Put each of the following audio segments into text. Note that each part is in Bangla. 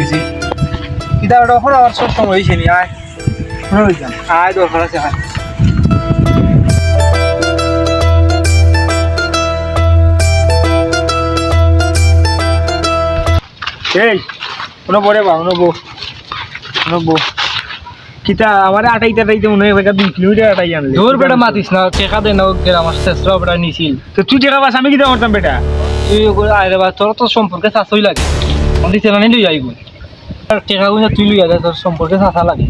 গেছি কিতা ওটা ওখানে আমার সব সময় হয়েছে নি আয়। আয় দরকার আছে আয়। এই কোনো পরে বা কোনো বউ কোনো বউ কিতা আমার আটাইতে আটাইতে মনে হয় দুই কিলোমিটার আটাই আনলে। দূর বেটা মাতিস না টেকা দে না আমার শেষরা বেটা নিছিল। তো তুই টাকা পাস আমি কিতা করতাম বেটা? তুই আরে বা তোর তো সম্পর্কে শাসই লাগে। অন্দি তেলা নিয়ে লই আইগুন টেকা গুলো তুই লই আয় তোর সম্পর্কে শাসা লাগে।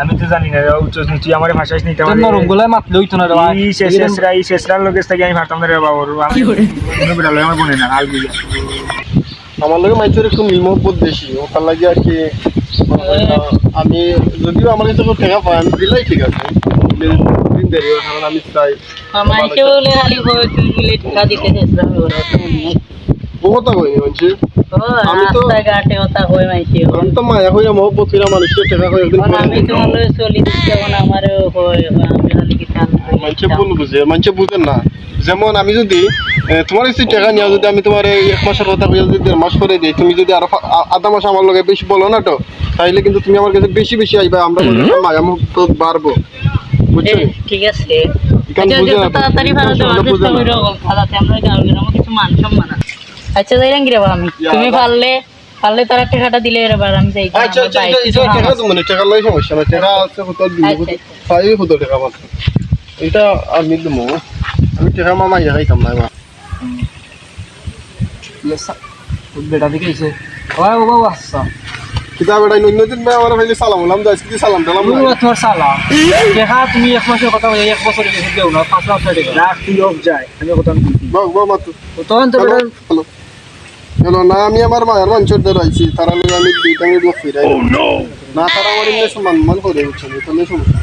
আমি তো জানি না উচ্চ তুই আমার ভাষাস নিতে তোর নরম গুলাই মাতলে হইতো না রে। এই শেষরা এই শেষরার লোকের থেকে আমি ভাবতাম না রে বাবা ওর আমি লয় আমার বনে না আল বুঝা। আমার লগে মানুষের একটু মিল বেশি ওখান লাগে আর কি আমি যদিও আমার কাছে কোনো পাই আমি দিলাই ঠিক আছে। দিলে দিন দেরি কারণ আমি চাই। মানুষে বলে খালি তুই বলে টাকা দিতে চেষ্টা কই মানুষ আমি তো- রাস্তাঘাটে ওটা কয় মাইছে আমি তো মায়া হইয়া মহব্বত কইরা মানুষের টাকা কই একদিন আমি তো মনে চলি দিচ্ছি এখন আমারও আমি খালি কি টান মানুষে ভুল বুঝে মানুষে বুঝেন না। যেমন আমি যদি তোমার কাছে টাকা নিয়ে যদি আমি তোমার এই এক মাসের কথা কইয়া যদি দেড় মাস করে দিই তুমি যদি আরও আধা মাস আমার লগে বেশি বলো না তো তাইলে কিন্তু তুমি আমার কাছে বেশি বেশি আইবা আমরা মনে মায়া মহব্বত বাড়বো। ঠিক আছে। আচ্ছা না তাড়াতাড়ি ভালো দেওয়ার চেষ্টা। করি আমরা কিছু মান সম্মান আছে। আচ্ছা যাইলাম কি রে বাবা আমি তুমি। পারলে পারলে তার টাকাটা দিলে এবার আমি যাই। আচ্ছা আচ্ছা এটা টাকা তো মানে টাকা লই সমস্যা না টাকা আছে কত দিব আচ্ছা, আচ্ছা। পাই কত টাকা মাত্র এটা আমি দেবো। আমি টাকা মামা যাই কাম না এবার। বেটা দিকে এসে ও বাবা আচ্ছা। কিতাব এটা অন্য দিন ভাই আমার ভাইলে সালাম বললাম তো আজকে সালাম দিলাম তুমি তোমার সালা টেকা তুমি এক মাসের কথা বলে এক বছরের বেশি দেও না পাঁচ লাখ টাকা রাখ তুই অফ যায় আমি কথা বাহ বাহ মাত্র তখন তো হ্যালো বেটা হ্যালো হ্যালো না আমি আমার মায়ের মাঞ্চর ধরে আইছি তারা লোক আমি দুইটা মিনিট ফিরাই না তারা আমার এমনি সম্মান মান করে বুঝছেন তাহলে সমস্যা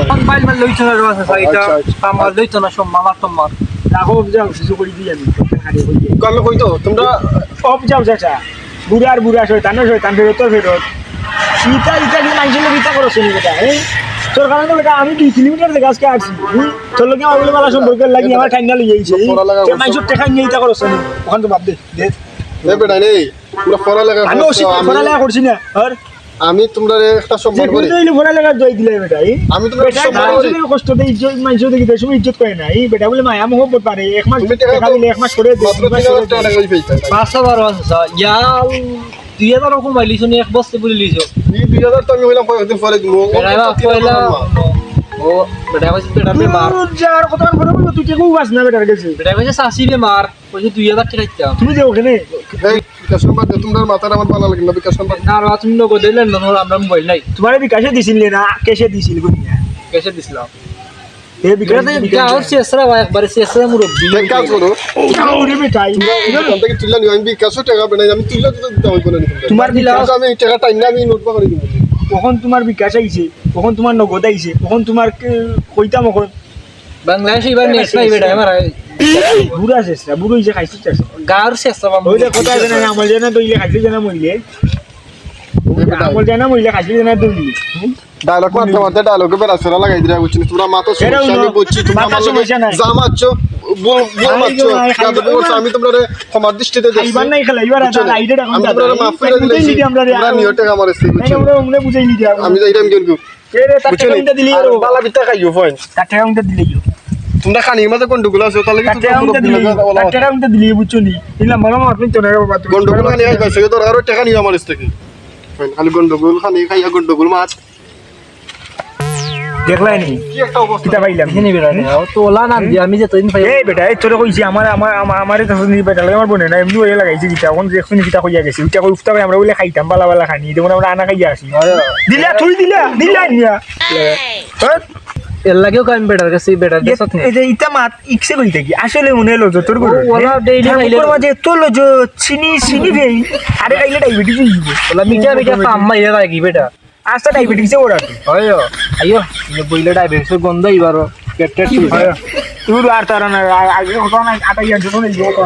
তখন বাইল মাল লইছ না রে বাবা এটা আচ্ছা, আচ্ছা। আমার লইতো না সব মামার তোমার রাখো অফ যাও কিছু করে দিই আমি হয়ে কাল কইতো তোমরা অফ যাও চাচা বুড়ার বুড়া শৈতানো শৈতান ফেরত তোর ফেরত। ইটা ইটা কি মানুষের লোক ইটা করো শুনি বেটা হ্যাঁ তোর কারণে বেটা আমি দুই কিলোমিটার থেকে আজকে আসছি? তোর লোকে আমার বলে মালা সম্পর্ক লাগি আমার ঠান্ডা লেগে গেছে লাগা তোর মানুষের টেকা নিয়ে ইটা করো শুনি ওখান তো ভাব দে দে। বেটা নেই তোমরা পড়ালেখা আমি ওসি ফরা আমি- পড়ালেখা করছি না আর আমি তোমরা একটা সম্মান করি। কোনো হইলে পড়ালেখা জয় দিলে বেটা আমি তোমরা সম্মান করি। কষ্ট দেই জয় ইজ্জত মানুষের দেখি সময় ইজ্জত করে না এই বেটা বলে মায়া মোহব্বত পারে এক মাস তুমি টাকা দিলে এক মাস করে দুই হাজার পাঁচশো বারো আছে ইয়া তুই এবার রকম বাইলিছ নি এক বস্তে বলে লিছ দুই হাজার তো আমি হইলাম কয়েকদিন পরে দিব পয়লা ও বেটা কইছে বেটা বেমার। যার কথা বলে বলব তুই কেউ বাস না বেটার কাছে। বেটা কইছে শাসি বেমার কইছে দুই হাজার টাকা তুমি যে ওখানে। এই বিকাশ নাম্বার দে তোমার মাথার আমার ভালো লাগে না বিকাশ নাম্বার না আর তুমি নগদ দিলেন না আমরা মোবাইল নাই। তোমার বিকাশে দিছিল না কেসে দিছিল কেসে দিছিলাম। কখন তোমার বিকাশ আইছে কখন তোমার নগদ আইছে কখন তোমার কইতাম কখন? বাংলাদেশ এবার বেটা আমার বুড়া শেষ বুড়ো হইছে খাইছে চাষ গাঁর শেষরা ওইলে কথা আছে না আমল জানা দইলে খাইছে জানা মইলে আমল জানা মইলে খাইছে জানা দইলে ডায়লগ মারতে মারতে ডায়লগে বেড়া লাগাই দিরা বুঝছিস তোমরা মাতো সমস্যা আমি হলো, বুঝছি তোমরা আমার লগে সমস্যা নাই। বল বল মারছো আমি তোমরা ক্ষমার দৃষ্টিতে দেখছি। খেলা তোমরা মাফ করে বুঝছ আমরা বুঝাই নি আমি রে তার দিলি আর বালা বিতা খাইও তার দিলি তোমরা খানির মাঝে গন্ডগোল আছে তাহলে তার কিন্তু টাকাটা দিলি তার বুঝছ নি? ইলা মারা মার পিন তো বাবা তুমি গন্ডগোল খানি আই পাইছে তোর আরও টাকা নিও আমার থেকে। খালি গন্ডগোল খানি খাইয়া গন্ডগোল মাছ। দেখলাই নি? কিতা পাইলাম? এখানে বেটা তো ওলা নাম দিয়ে আমি যে তোদিন পাই এই বেটা এই তোরে কইছি আমার আমার আমার তো নি বেটা লাগে আমার বনে না এমনি ওই লাগাইছি কিতা কোন দেখছুন কিতা কইয়া গেছি ওইটা কই উফতা করে আমরা বলে খাইতাম বালা বালা খানি দেখুন আমরা আনা খাইয়া আসি। দিলা তুই দিলা দিলা নিয়া? এর লাগেও কাম বেটার কাছে বেটার কাছে এই যে ইটা মাত ইকসে কই থাকি আসলে মনে হলো তোর করে ও, ওলা daily খাইলে তো- মাঝে তো লো চিনি চিনি দেই আরে খাইলে ডায়াবেটিস হই যাবে ওলা মিঠা মিঠা কাম্মা ইয়ে লাগি বেটা আস্তা ডায়াবেটিসে ওরা আয়ো আয়ো বইলে ডাইবেটিসের গন্ধ এবারও পেট টেট তুই আর তারা না আগে কথা না আটা ইয়ার জন্য কথা